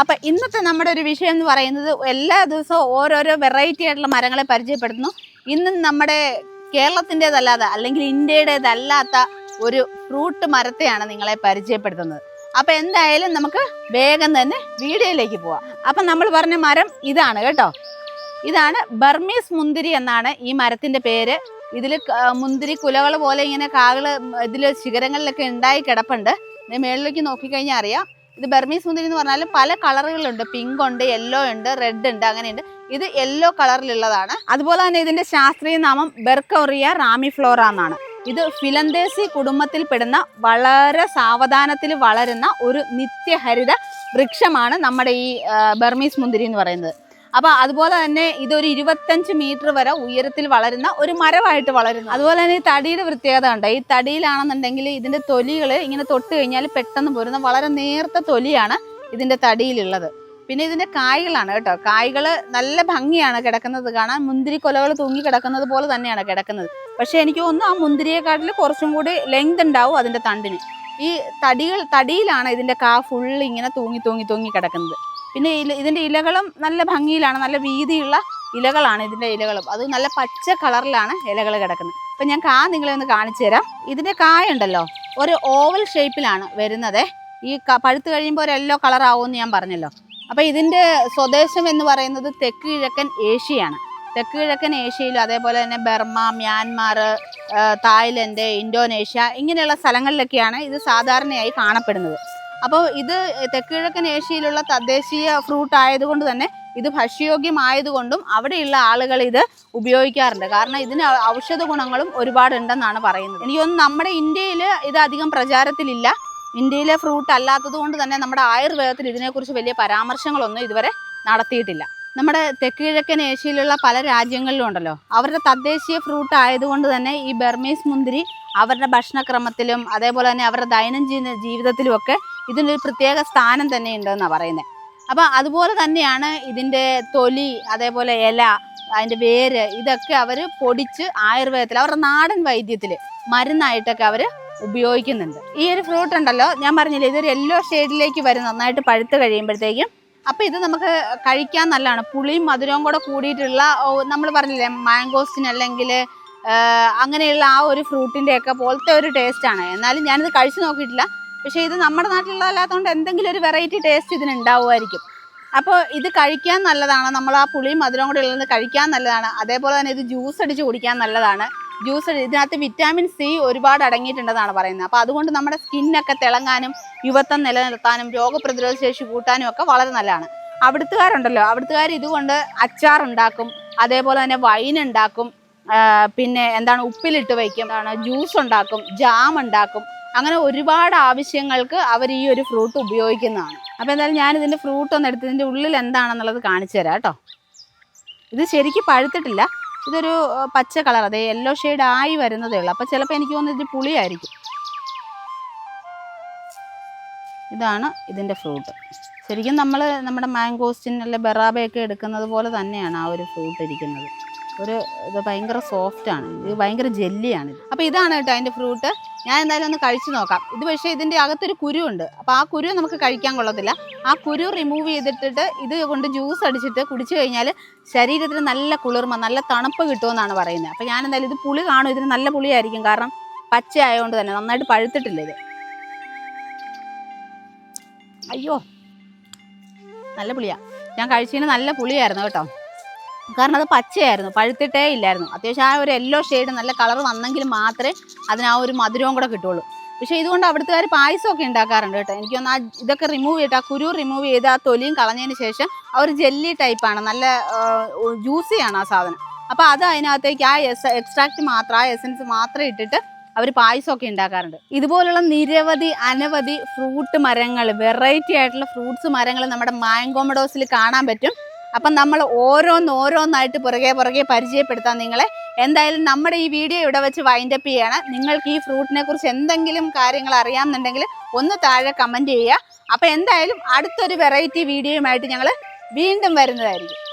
അപ്പം ഇന്നത്തെ നമ്മുടെ ഒരു വിഷയം എന്ന് പറയുന്നത് എല്ലാ ദിവസവും ഓരോരോ വെറൈറ്റി ആയിട്ടുള്ള മരങ്ങളെ പരിചയപ്പെടുത്തുന്നു. ഇന്ന് നമ്മുടെ കേരളത്തിന്റെതല്ലാതെ അല്ലെങ്കിൽ ഇന്ത്യയുടേതല്ലാത്ത ഒരു ഫ്രൂട്ട് മരത്തെയാണ് നിങ്ങളെ പരിചയപ്പെടുത്തുന്നത്. അപ്പോൾ എന്തായാലും നമുക്ക് വേഗം തന്നെ വീഡിയോയിലേക്ക് പോവാം. അപ്പം നമ്മൾ പറഞ്ഞ മരം ഇതാണ് കേട്ടോ. ഇതാണ് ബർമീസ് മുന്തിരി എന്നാണ് ഈ മരത്തിന്റെ പേര്. ഇതിൽ മുന്തിരി കുലകൾ പോലെ ഇങ്ങനെ കാകൾ ഇതിൽ ശിഖരങ്ങളിലൊക്കെ ഉണ്ടായി കിടപ്പുണ്ട്. മേളിലേക്ക് നോക്കിക്കഴിഞ്ഞാൽ അറിയാം. ഇത് ബർമീസ് മുന്തിരി എന്ന് പറഞ്ഞാൽ പല കളറുകളുണ്ട്. പിങ്ക് ഉണ്ട് യെല്ലോ ഉണ്ട് റെഡ് ഉണ്ട് അങ്ങനെയുണ്ട്. ഇത് യെല്ലോ കളറിലുള്ളതാണ്. അതുപോലെ തന്നെ ഇതിന്റെ ശാസ്ത്രീയ നാമം ബെർക്കോറിയ റാമിഫ്ലോറ എന്നാണ്. ഇത് ഫിലന്തേസി കുടുംബത്തിൽപ്പെടുന്ന വളരെ സാവധാനത്തിൽ വളരുന്ന ഒരു നിത്യഹരിത വൃക്ഷമാണ് നമ്മുടെ ഈ ബർമീസ് മുന്തിരി എന്ന് പറയുന്നത്. അപ്പൊ അതുപോലെ തന്നെ ഇതൊരു ഇരുപത്തഞ്ച് മീറ്റർ വരെ ഉയരത്തിൽ വളരുന്ന ഒരു മരമായിട്ട് വളരുന്നു. അതുപോലെ തന്നെ ഈ തടിയുടെ പ്രത്യേകത ഉണ്ട് ഈ തടിയിലാണെന്നുണ്ടെങ്കിൽ ഇതിന്റെ തൊലികൾ ഇങ്ങനെ തൊട്ട് കഴിഞ്ഞാൽ പെട്ടെന്ന് പോരുന്ന വളരെ നേർത്ത തൊലിയാണ് ഇതിന്റെ തടിയിലുള്ളത്. പിന്നെ ഇതിന്റെ കായ്കളാണ് കേട്ടോ. കായ്കൾ നല്ല ഭംഗിയാണ് കിടക്കുന്നത് കാണാൻ. മുന്തിരി കൊലകൾ തൂങ്ങി കിടക്കുന്നത് പോലെ തന്നെയാണ് കിടക്കുന്നത്. പക്ഷെ എനിക്ക് തോന്നുന്നു ആ മുന്തിരിയെക്കാട്ടിൽ കുറച്ചും കൂടി ലെങ്ത് ഉണ്ടാവും അതിന്റെ തണ്ടിന്. ഈ തടികൾ തടിയിലാണ് ഇതിന്റെ കാ ഫുള്ള് ഇങ്ങനെ തൂങ്ങി തൂങ്ങി തൂങ്ങി കിടക്കുന്നത്. പിന്നെ ഇല ഇതിന്റെ ഇലകളും നല്ല ഭംഗിയിലാണ് നല്ല വീതിയുള്ള ഇലകളാണ് ഇതിന്റെ ഇലകളും. അത് നല്ല പച്ച കളറിലാണ് ഇലകൾ കിടക്കുന്നത്. അപ്പം ഞാൻ കാ നിങ്ങളെ ഒന്ന് കാണിച്ചു തരാം. ഇതിന്റെ കായ ഉണ്ടല്ലോ ഒരു ഓവൽ ഷേപ്പിലാണ് വരുന്നത്. ഈ പഴുത്ത് കഴിയുമ്പോൾ ഒരു യെല്ലോ കളറാവുമെന്ന് ഞാൻ പറഞ്ഞല്ലോ. അപ്പോൾ ഇതിന്റെ സ്വദേശം എന്ന് പറയുന്നത് തെക്ക് കിഴക്കൻ ഏഷ്യയാണ്. തെക്ക് കിഴക്കൻ ഏഷ്യയിലും അതേപോലെ തന്നെ ബർമ മ്യാൻമാർ തായ്ലൻഡ് ഇന്തോനേഷ്യ ഇങ്ങനെയുള്ള സ്ഥലങ്ങളിലൊക്കെയാണ് ഇത് സാധാരണയായി കാണപ്പെടുന്നത്. അപ്പോൾ ഇത് തെക്ക് കിഴക്കൻ ഏഷ്യയിലുള്ള തദ്ദേശീയ ഫ്രൂട്ട് ആയതുകൊണ്ട് തന്നെ ഇത് ഭക്ഷ്യയോഗ്യമായതുകൊണ്ടും അവിടെയുള്ള ആളുകൾ ഇത് ഉപയോഗിക്കാറുണ്ട്. കാരണം ഇതിന് ഔഷധ ഗുണങ്ങളും ഒരുപാടുണ്ടെന്നാണ് പറയുന്നത്. എനിക്കൊന്നും നമ്മുടെ ഇന്ത്യയിൽ ഇത് അധികം പ്രചാരത്തിലില്ല. ഇന്ത്യയിലെ ഫ്രൂട്ട് അല്ലാത്തത് കൊണ്ട് തന്നെ നമ്മുടെ ആയുർവേദത്തിൽ ഇതിനെക്കുറിച്ച് വലിയ പരാമർശങ്ങളൊന്നും ഇതുവരെ നടത്തിയിട്ടില്ല. നമ്മുടെ തെക്ക് കിഴക്കൻ ഏഷ്യയിലുള്ള പല രാജ്യങ്ങളിലും ഉണ്ടല്ലോ. അവരുടെ തദ്ദേശീയ ഫ്രൂട്ട് ആയതുകൊണ്ട് തന്നെ ഈ ബർമീസ് മുന്തിരി അവരുടെ ഭക്ഷണക്രമത്തിലും അതേപോലെ തന്നെ അവരുടെ ദൈനംദിന ജീവിതത്തിലും ഒക്കെ ഇതിനൊരു പ്രത്യേക സ്ഥാനം തന്നെ ഉണ്ടെന്നാണ് പറയുന്നത് അപ്പോൾ അതുപോലെ തന്നെയാണ് ഇതിന്റെ തൊലി അതേപോലെ ഇല അതിന്റെ വേര് ഇതൊക്കെ അവർ പൊടിച്ച് ആയുർവേദത്തിൽ അവരുടെ നാടൻ വൈദ്യത്തിൽ മരുന്നായിട്ടൊക്കെ അവർ ഉപയോഗിക്കുന്നുണ്ട്. ഈ ഒരു ഫ്രൂട്ട് ഉണ്ടല്ലോ ഞാൻ പറഞ്ഞില്ലേ ഇതൊരു യെല്ലോ ഷെയ്ഡിലേക്ക് വരും നന്നായിട്ട് പഴുത്ത് കഴിയുമ്പോഴത്തേക്കും അപ്പോൾ ഇത് നമുക്ക് കഴിക്കാൻ നല്ലതാണ്. പുളിയും മധുരവും കൂടെ കൂടിയിട്ടുള്ള നമ്മൾ പറഞ്ഞില്ലേ മാംഗോസ്റ്റിൻ അല്ലെങ്കിൽ അങ്ങനെയുള്ള ആ ഒരു ഫ്രൂട്ടിന്റെ ഒക്കെ പോലത്തെ ഒരു ടേസ്റ്റാണ് എന്നാലും ഞാനിത് കഴിച്ചു നോക്കിയിട്ടില്ല. പക്ഷേ ഇത് നമ്മുടെ നാട്ടിലുള്ളതല്ലാത്തതുകൊണ്ട് എന്തെങ്കിലും ഒരു വെറൈറ്റി ടേസ്റ്റ് ഇതിന് ഉണ്ടാവുമായിരിക്കും. അപ്പോൾ ഇത് കഴിക്കാൻ നല്ലതാണ്. നമ്മൾ ആ പുളിയും മധുരവും കൂടെ ഉള്ളത് കഴിക്കാൻ നല്ലതാണ്. അതേപോലെ തന്നെ ഇത് ജ്യൂസ് അടിച്ച് കുടിക്കാൻ നല്ലതാണ്. ജ്യൂസ് ഇതിനകത്ത് വിറ്റാമിൻ സി ഒരുപാട് അടങ്ങിയിട്ടുണ്ടെന്നാണ് പറയുന്നത്. അപ്പോൾ അതുകൊണ്ട് നമ്മുടെ സ്കിന്നൊക്കെ തിളങ്ങാനും യുവത്വം നിലനിർത്താനും രോഗപ്രതിരോധ ശേഷി കൂട്ടാനും ഒക്കെ വളരെ നല്ലതാണ്. അവിടുത്തുകാരുണ്ടല്ലോ. അവിടുത്തുകാർ ഇതുകൊണ്ട് അച്ചാർ ഉണ്ടാക്കും അതേപോലെ തന്നെ വൈൻ ഉണ്ടാക്കും പിന്നെ എന്താണ് ഉപ്പിലിട്ട് വയ്ക്കും എന്താണ് ജ്യൂസ് ഉണ്ടാക്കും ജാം ഉണ്ടാക്കും. അങ്ങനെ ഒരുപാട് ആവശ്യങ്ങൾക്ക് അവർ ഈ ഒരു ഫ്രൂട്ട് ഉപയോഗിക്കുന്നതാണ്. അപ്പോൾ എന്തായാലും ഞാൻ ഇതിന്റെ ഫ്രൂട്ട് ഒന്ന് എടുത്ത് ഇതിന്റെ ഉള്ളിൽ എന്താണെന്നുള്ളത് കാണിച്ചു തരാം കേട്ടോ. ഇത് ശരിക്കും പഴുത്തിട്ടില്ല. ഇതൊരു പച്ച കളർ അതെ യെല്ലോ ഷെയ്ഡ് ആയി വരുന്നതേ ഉള്ളൂ. അപ്പോൾ ചിലപ്പോൾ എനിക്ക് തോന്നുന്നത് ഇത് പുളിയായിരിക്കും. ഇതാണ് ഇതിന്റെ ഫ്രൂട്ട്. ശരിക്കും നമ്മൾ നമ്മുടെ മാംഗോസ്റ്റിൻ അല്ലെ ബെറാബയൊക്കെ എടുക്കുന്നത് പോലെ തന്നെയാണ് ആ ഒരു ഫ്രൂട്ട് ഇരിക്കുന്നത്. ഒരു ഇത് ഭയങ്കര സോഫ്റ്റ് ആണ്. ഇത് ഭയങ്കര ജെല്ലിയാണ് ഇത്. അപ്പോൾ ഇതാണ് കേട്ടോ അതിന്റെ ഫ്രൂട്ട്. ഞാൻ എന്തായാലും ഒന്ന് കഴിച്ചു നോക്കാം. ഇത് പക്ഷേ ഇതിന്റെ അകത്തൊരു കുരു ഉണ്ട്. അപ്പോൾ ആ കുരു നമുക്ക് കഴിക്കാൻ കൊള്ളത്തില്ല. ആ കുരു റിമൂവ് ചെയ്തിട്ടിട്ട് ഇത് കൊണ്ട് ജ്യൂസ് അടിച്ചിട്ട് കുടിച്ചു കഴിഞ്ഞാൽ ശരീരത്തിന് നല്ല കുളിർമ നല്ല തണുപ്പ് കിട്ടുമെന്നാണ് പറയുന്നത്. അപ്പോൾ ഞാൻ എന്തായാലും ഇത് പുളി കാണും. ഇതിന് നല്ല പുളിയായിരിക്കും. കാരണം പച്ച ആയതുകൊണ്ട് തന്നെ നന്നായിട്ട് പഴുത്തിട്ടില്ല ഇത്. അയ്യോ. നല്ല പുളിയാ. ഞാൻ കഴിച്ചതിന് നല്ല പുളിയായിരുന്നു കേട്ടോ. കാരണം അത് പച്ചയായിരുന്നു പഴുത്തിട്ടേ ഇല്ലായിരുന്നു. അത്യാവശ്യം ആ ഒരു യെല്ലോ ഷെയ്ഡ് നല്ല കളർ വന്നെങ്കിൽ മാത്രമേ അതിന് ആ ഒരു മധുരവും കൂടെ കിട്ടുള്ളൂ. പക്ഷേ ഇതുകൊണ്ട് അവിടുത്തുകാർ പായസമൊക്കെ ഉണ്ടാക്കാറുണ്ട് കേട്ടോ. എനിക്കൊന്ന് ആ ഇതൊക്കെ റിമൂവ് ചെയ്തിട്ട് ആ കുരു റിമൂവ് ചെയ്ത് ആ തൊലിയും കളഞ്ഞതിന് ശേഷം ആ ഒരു ജെല്ലി ടൈപ്പാണ് നല്ല ജ്യൂസിയാണ് ആ സാധനം. അപ്പോൾ അത് അതിനകത്തേക്ക് ആ എസ് എക്സ്ട്രാക്ട് മാത്രം ആ എസൻസ് മാത്രം ഇട്ടിട്ട് അവർ പായസമൊക്കെ ഉണ്ടാക്കാറുണ്ട്. ഇതുപോലുള്ള നിരവധി അനവധി ഫ്രൂട്ട് മരങ്ങൾ വെറൈറ്റി ആയിട്ടുള്ള ഫ്രൂട്ട്സ് മരങ്ങൾ നമ്മുടെ മാങ്കോമഡോസിൽ കാണാൻ പറ്റും. അപ്പം നമ്മൾ ഓരോന്നോരോന്നായിട്ട് പുറകെ പുറകെ പരിചയപ്പെടുത്താം നിങ്ങളെ എന്തായാലും നമ്മുടെ ഈ വീഡിയോ ഇവിടെ വെച്ച് വൈൻഡപ്പ് ചെയ്യാണ്. നിങ്ങൾക്ക് ഈ ഫ്രൂട്ടിനെ കുറിച്ച് എന്തെങ്കിലും കാര്യങ്ങൾ അറിയാമെന്നുണ്ടെങ്കിൽ ഒന്ന് താഴെ കമന്റ് ചെയ്യുക. അപ്പോൾ എന്തായാലും അടുത്തൊരു വെറൈറ്റി വീഡിയോയുമായിട്ട് ഞങ്ങൾ വീണ്ടും വരുന്നതായിരിക്കും.